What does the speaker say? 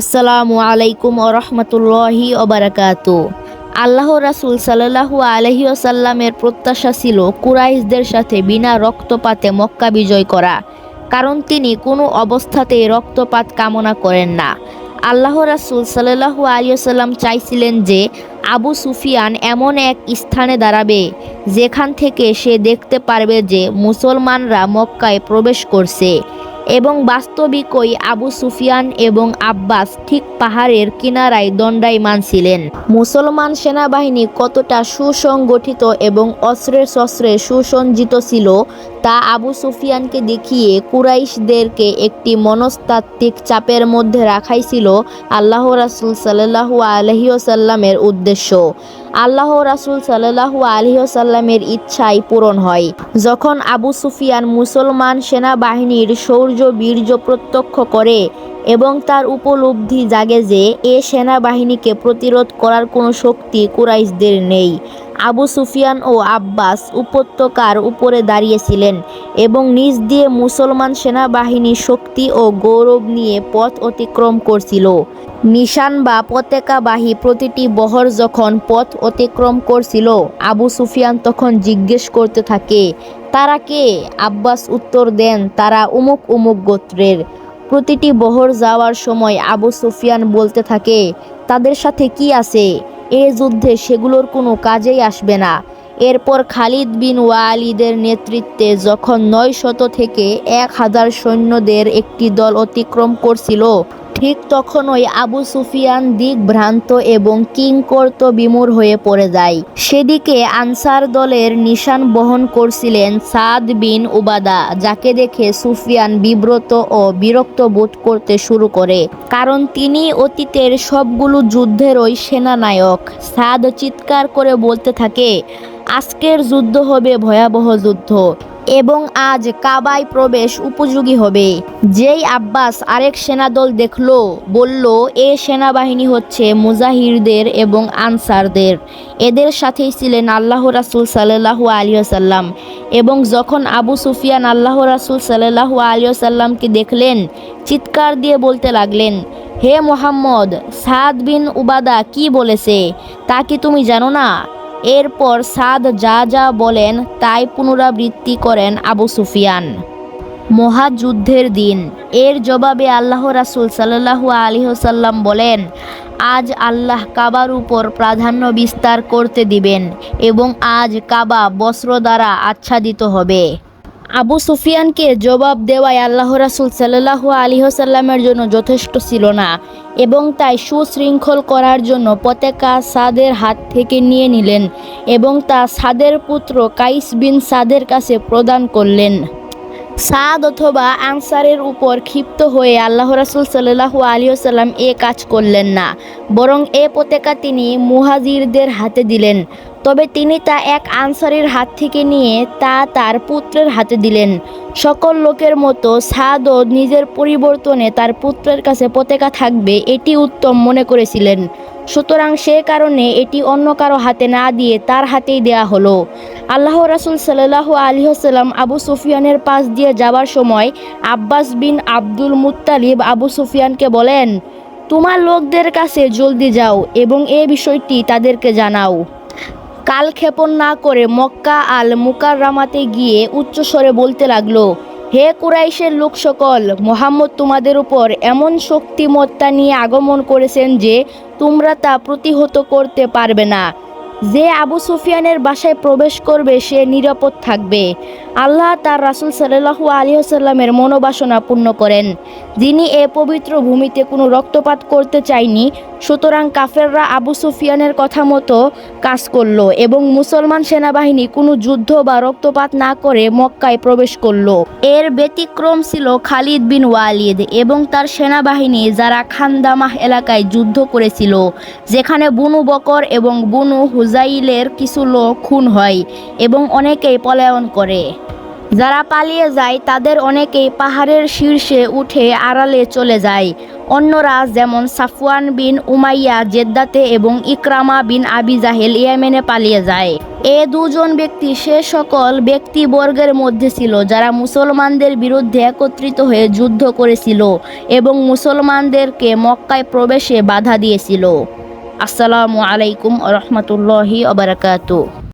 আসসালামু আলাইকুম ও রহমতুল্লাহি ওবরাকাত আল্লাহ রাসুল সাল্লাহু আলহি আসাল্লামের প্রত্যাশা ছিল কুরাইশদের সাথে বিনা রক্তপাতে মক্কা বিজয় করা, কারণ তিনি কোনো অবস্থাতেই রক্তপাত কামনা করেন না। আল্লাহ রাসুল সাল্লাহু আলী আসাল্লাম চাইছিলেন যে আবু সুফিয়ান এমন এক স্থানে দাঁড়াবে, যেখান থেকে সে দেখতে পারবে যে মুসলমানরা মক্কায় প্রবেশ করছে। এবং বাস্তবিকই আবু সুফিয়ান এবং আব্বাস ঠিক পাহাড়ের কিনারায় দণ্ডায়মান ছিলেন। মুসলমান সেনাবাহিনী কতটা সুসংগঠিত এবং অস্ত্রের শস্ত্রে সুসজ্জিত ছিল তা আবু সুফিয়ানকে দেখিয়ে কুরাইশদেরকে একটি মনস্তাত্ত্বিক চাপের মধ্যে রাখাই ছিল আল্লাহ রাসুল সাল্লাহু আলহিউসাল্লামের উদ্দেশ্য। আল্লাহ রাসুল সাল্লাহু আলহিহসাল্লামের ইচ্ছাই পূরণ হয়। যখন আবু সুফিয়ান মুসলমান সেনাবাহিনীর শৌর্য বীর্য প্রত্যক্ষ করে এবং তার উপলব্ধি জাগে যে, এ সেনাবাহিনীকে প্রতিরোধ করার কোনো শক্তি কুরাইশদের নেই। আবু সুফিয়ান ও আব্বাস উপত্যকার উপরে দাঁড়িয়েছিলেন এবং নিজ দিয়ে মুসলমান সেনাবাহিনীর শক্তি ও গৌরব নিয়ে পথ অতিক্রম করছিল। নিশান বা পতাকাবাহী প্রতিটি বহর যখন পথ অতিক্রম করছিল, আবু সুফিয়ান তখন জিজ্ঞেস করতে থাকে, তারা কে? আব্বাস উত্তর দেন, তারা উমুক উমুক গোত্রের। প্রতিটি বহর যাওয়ার সময় আবু সুফিয়ান বলতে থাকে, তাদের সাথে কি আছে? এ যুদ্ধে সেগুলোর কোনো কাজেই আসবে না। এরপর খালিদ বিন ওয়ালিদের নেতৃত্বে যখন নয় শত থেকে এক হাজার সৈন্যদের একটি দল অতিক্রম করছিল ঠিক তখনই আবু সুফিয়ান দিকভ্রান্ত এবং কিংকর্ত বিমূর হয়ে পড়ে যায়। সেদিকে আনসার দলের নিশান বহন করছিলেন সাদ বিন উবাদা, যাকে দেখে সুফিয়ান বিব্রত ও বিরক্ত বোধ করতে শুরু করে। কারণ তিনি অতীতের সবগুলো যুদ্ধেরই সেনানায়ক। সাদ চিৎকার করে বলতে থাকে, আজকের যুদ্ধ হবে ভয়াবহ যুদ্ধ। এবং আজ কাবায় প্রবেশ উপযোগী হবে। যেই আব্বাস আরেক সেনাদল দেখল, বলল, এ সেনাবাহিনী হচ্ছে মুজাহিরদের এবং আনসারদের। এদের সাথেই ছিলেন আল্লাহ রাসুল সাল্লাহু আলিয়াল্লাম এবং যখন আবু সুফিয়ান আল্লাহ রাসুল সাল্লাহু আলিয়াল্লামকে দেখলেন, চিৎকার দিয়ে বলতে লাগলেন, হে মোহাম্মদ, সাদ বিন উবাদা কি বলেছে? তা কি তুমি জানো না? এরপর সাদ যা যা বলেন তাই পুনরাবৃত্তি করেন আবু সুফিয়ান। মহাযুদ্ধের দিন। এর জবাবে আল্লাহ রাসুল সাল্লাহু আলিহসাল্লাম বলেন, আজ আল্লাহ কাবার উপর প্রাধান্য বিস্তার করতে দিবেন এবং আজ কাবা বস্ত্র দ্বারা আচ্ছাদিত হবে। আবু সুফিয়ানকে জবাব দেওয়ায় আল্লাহ রাসুল সাল্লাহু আলিহসাল্লামের জন্য যথেষ্ট ছিল না এবং তাই সুশৃঙ্খল করার জন্য পতাকা সাদের হাত থেকে নিয়ে নিলেন এবং তা সাদের পুত্র কাইস বিন সাদের কাছে প্রদান করলেন। সাদ অথবা আনসারের উপর ক্ষিপ্ত হয়ে আল্লাহ রাসুল সাল্লাহু আলিয়াল্লাম এ কাজ করলেন না, বরং এ পতাকা তিনি মুহাজিরদের হাতে দিলেন। তবে তিনি তা এক আনসারের হাত থেকে নিয়ে তা তার পুত্রের হাতে দিলেন। সকল লোকের মতো সাদও নিজের পরিবর্তনে তার পুত্রের কাছে পতাকা থাকবে এটি উত্তম মনে করেছিলেন। সুতরাং সে কারণে এটি অন্য কারও হাতে না দিয়ে তার হাতেই দেয়া হলো। আল্লাহ রাসুল সাল্লাহু আলিহাসাল্লাম আবু সুফিয়ানের পাশ দিয়ে যাওয়ার সময় Abbas bin Abdul Muttalib Abu সুফিয়ানকে বলেন, তোমার লোকদের কাছে জলদি যাও এবং এ বিষয়টি তাদেরকে জানাও। কালক্ষেপণ না করে মক্কা আল মুকাররামাতে গিয়ে উচ্চস্বরে বলতে লাগল, হে কুরাইশের লোক সকল মোহাম্মদ তোমাদের উপর এমন শক্তিমত্তা নিয়ে আগমন করেছেন যে তোমরা তা প্রতিহত করতে পারবে না। যে আবু সুফিয়ানের বাসায় প্রবেশ করবে, সে নিরাপদ থাকবে। আল্লাহ তার রাসুল সাল্লাহু আলিয়াল্লামের মনোবাসনা পূর্ণ করেন। যিনি এ পবিত্র ভূমিতে কোনো রক্তপাত করতে চায়নি সুতরাং কাফেররা আবু সুফিয়ানের কথা মতো কাজ করল এবং মুসলমান সেনাবাহিনী কোনো যুদ্ধ বা রক্তপাত না করে মক্কায় প্রবেশ করল। এর ব্যতিক্রম ছিল খালিদ বিন ওয়ালিদ এবং তার সেনাবাহিনী যারা খানদামাহ এলাকায় যুদ্ধ করেছিল, যেখানে বুনু বকর এবং বুনু হুজাইলের কিছু লোক খুন হয় এবং অনেকেই পলায়ন করে। যারা পালিয়ে যায়, তাদের অনেকেই পাহাড়ের শীর্ষে উঠে আড়ালে চলে যায়। অন্যরা যেমন সাফওয়ান বিন উমাইয়া জেদ্দাতে এবং ইকরামা বিন আবি জাহেল ইয়েমেনে পালিয়ে যায়। এ দুজন ব্যক্তি সে সকল ব্যক্তিবর্গের মধ্যে ছিল যারা মুসলমানদের বিরুদ্ধে একত্রিত হয়ে যুদ্ধ করেছিল এবং মুসলমানদেরকে মক্কায় প্রবেশে বাধা দিয়েছিল। আসসালামু আলাইকুম রহমতুল্লাহি অবরাকাতু